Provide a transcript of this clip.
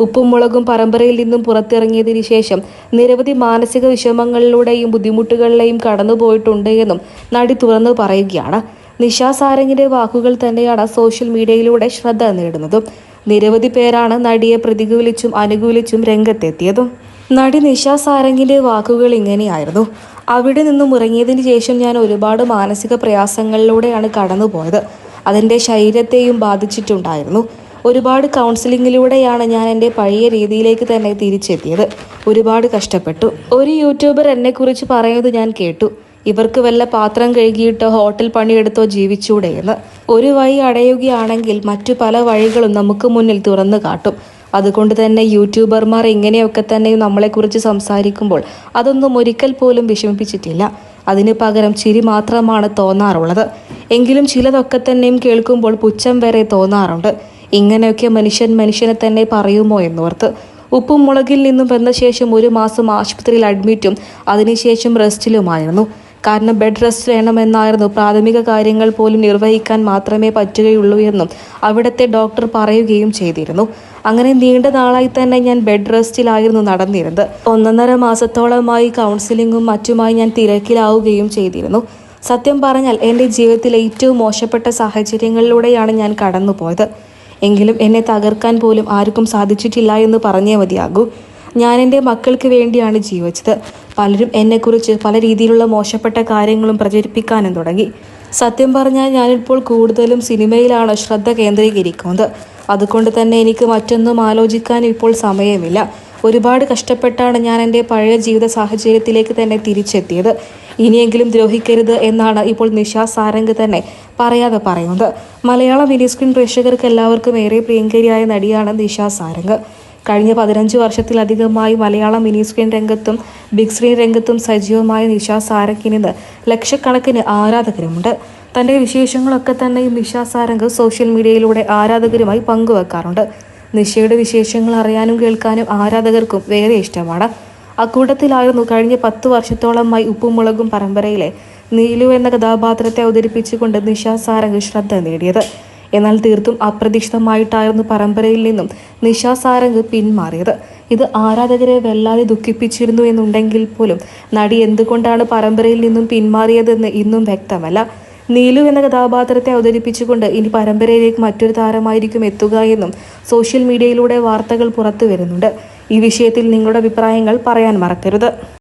ഉപ്പും മുളകും പരമ്പരയിൽ നിന്നും പുറത്തിറങ്ങിയതിനു ശേഷം നിരവധി മാനസിക വിഷമങ്ങളിലൂടെയും ബുദ്ധിമുട്ടുകളിലെയും കടന്നുപോയിട്ടുണ്ട് എന്നും നടി തുറന്നു പറയുകയാണ്. നിഷ സാരംഗിന്റെ വാക്കുകൾ തന്നെയാണ് സോഷ്യൽ മീഡിയയിലൂടെ ശ്രദ്ധ നേടുന്നതും. നിരവധി പേരാണ് നടിയെ പ്രതികൂലിച്ചും അനുകൂലിച്ചും രംഗത്തെത്തിയതും. നടി നിഷ സാരംഗിന്റെ വാക്കുകൾ ഇങ്ങനെയായിരുന്നു. അവിടെ നിന്നും ഇറങ്ങിയതിന് ശേഷം ഞാൻ ഒരുപാട് മാനസിക പ്രയാസങ്ങളിലൂടെയാണ് കടന്നുപോയത്. അതെന്റെ ശരീരത്തെയും ബാധിച്ചിട്ടുണ്ടായിരുന്നു. ഒരുപാട് കൗൺസിലിങ്ങിലൂടെയാണ് ഞാൻ എന്റെ പഴയ രീതിയിലേക്ക് തന്നെ തിരിച്ചെത്തിയത്. ഒരുപാട് കഷ്ടപ്പെട്ടു. ഒരു യൂട്യൂബർ എന്നെക്കുറിച്ച് പറയുന്നത് ഞാൻ കേട്ടു. ഇവർക്ക് വല്ല പാത്രം കഴുകിയിട്ടോ ഹോട്ടൽ പണിയെടുത്തോ ജീവിച്ചൂടെ എന്ന്. ഒരു വഴി അടയുകയാണെങ്കിൽ മറ്റു പല വഴികളും നമുക്ക് മുന്നിൽ തുറന്നു കാട്ടും. അതുകൊണ്ട് തന്നെ യൂട്യൂബർമാർ ഇങ്ങനെയൊക്കെ തന്നെ നമ്മളെക്കുറിച്ച് സംസാരിക്കുമ്പോൾ അതൊന്നും ഒരിക്കൽ പോലും വിഷമിപ്പിച്ചിട്ടില്ല. അതിന് പകരം ചിരി മാത്രമാണ് തോന്നാറുള്ളത്. എങ്കിലും ചിലതൊക്കെ തന്നെയും കേൾക്കുമ്പോൾ പുച്ഛം വരെ തോന്നാറുണ്ട്. ഇങ്ങനെയൊക്കെ മനുഷ്യൻ മനുഷ്യനെ തന്നെ പറയുമോ എന്നോർത്ത് ഉപ്പും മുളകിൽ നിന്നും വന്ന ശേഷം ഒരു മാസം ആശുപത്രിയിൽ അഡ്മിറ്റും അതിനുശേഷം റെസ്റ്റിലുമായിരുന്നു. കാരണം ബെഡ് റെസ്റ്റ് വേണമെന്നായിരുന്നു. പ്രാഥമിക കാര്യങ്ങൾ പോലും നിർവഹിക്കാൻ മാത്രമേ പറ്റുകയുള്ളൂ എന്നും അവിടുത്തെ ഡോക്ടർ പറയുകയും ചെയ്തിരുന്നു. അങ്ങനെ നീണ്ട നാളായി തന്നെ ഞാൻ ബെഡ് റെസ്റ്റിലായിരുന്നു നടന്നിരുന്നത്. ഒന്നൊന്നര മാസത്തോളമായി കൗൺസിലിങ്ങും മറ്റുമായി ഞാൻ തിരക്കിലാവുകയും ചെയ്തിരുന്നു. സത്യം പറഞ്ഞാൽ എന്റെ ജീവിതത്തിലെ ഏറ്റവും മോശപ്പെട്ട സാഹചര്യങ്ങളിലൂടെയാണ് ഞാൻ കടന്നുപോയത്. എങ്കിലും എന്നെ തകർക്കാൻ പോലും ആർക്കും സാധിച്ചിട്ടില്ല എന്ന് പറഞ്ഞേ മതിയാകൂ. ഞാൻ എന്റെ മക്കൾക്ക് വേണ്ടിയാണ് ജീവിച്ചത്. പലരും എന്നെക്കുറിച്ച് പല രീതിയിലുള്ള മോശപ്പെട്ട കാര്യങ്ങളും പ്രചരിപ്പിക്കാനും തുടങ്ങി. സത്യം പറഞ്ഞാൽ ഞാനിപ്പോൾ കൂടുതലും സിനിമയിലാണ് ശ്രദ്ധ കേന്ദ്രീകരിക്കുന്നത്. അതുകൊണ്ട് തന്നെ എനിക്ക് മറ്റൊന്നും ആലോചിക്കാൻ ഇപ്പോൾ സമയമില്ല. ഒരുപാട് കഷ്ടപ്പെട്ടാണ് ഞാൻ എന്റെ പഴയ ജീവിത സാഹചര്യത്തിലേക്ക് തന്നെ തിരിച്ചെത്തിയത്. ഇനിയെങ്കിലും ദ്രോഹിക്കരുത് എന്നാണ് ഇപ്പോൾ നിഷാ സാരംഗ് തന്നെ പറയാതെ പറയുന്നത് മലയാള മിനി സ്ക്രീൻ പ്രേക്ഷകർക്ക് എല്ലാവർക്കും ഏറെ പ്രിയങ്കരിയായ നടിയാണ് നിഷ സാരംഗ്. കഴിഞ്ഞ പതിനഞ്ച് വർഷത്തിലധികമായി മലയാള മിനി സ്ക്രീൻ രംഗത്തും ബിഗ് സ്ക്രീൻ രംഗത്തും സജീവമായ നിഷ സാരംഗിന് ലക്ഷക്കണക്കിന് ആരാധകരുമുണ്ട്. തന്റെ വിശേഷങ്ങളൊക്കെ തന്നെ നിഷ സാരംഗ് സോഷ്യൽ മീഡിയയിലൂടെ ആരാധകരുമായി പങ്കുവെക്കാറുണ്ട്. നിഷയുടെ വിശേഷങ്ങൾ അറിയാനും കേൾക്കാനും ആരാധകർക്കും വേറെ ഇഷ്ടമാണ്. അക്കൂട്ടത്തിലായിരുന്നു കഴിഞ്ഞ പത്ത് വർഷത്തോളമായി ഉപ്പും മുളകും പരമ്പരയിലെ നീലു എന്ന കഥാപാത്രത്തെ അവതരിപ്പിച്ചുകൊണ്ട് നിഷ സാരംഗ് ശ്രദ്ധ നേടിയത്. എന്നാൽ തീർത്തും അപ്രതീക്ഷിതമായിട്ടായിരുന്നു പരമ്പരയിൽ നിന്നും നിഷ സാരംഗ് പിന്മാറിയത്. ഇത് ആരാധകരെ വല്ലാതെ ദുഃഖിപ്പിച്ചിരുന്നു എന്നുണ്ടെങ്കിൽ പോലും നടി എന്തുകൊണ്ടാണ് പരമ്പരയിൽ നിന്നും പിന്മാറിയതെന്ന് ഇന്നും വ്യക്തമല്ല. നീലു എന്ന കഥാപാത്രത്തെ അവതരിപ്പിച്ചുകൊണ്ട് ഇനി പരമ്പരയിലേക്ക് മറ്റൊരു താരമായിരിക്കും എത്തുക എന്നും സോഷ്യൽ മീഡിയയിലൂടെ വാർത്തകൾ പുറത്തു വരുന്നുണ്ട് ഈ വിഷയത്തിൽ നിങ്ങളുടെ അഭിപ്രായങ്ങൾ പറയാൻ മറക്കരുത്.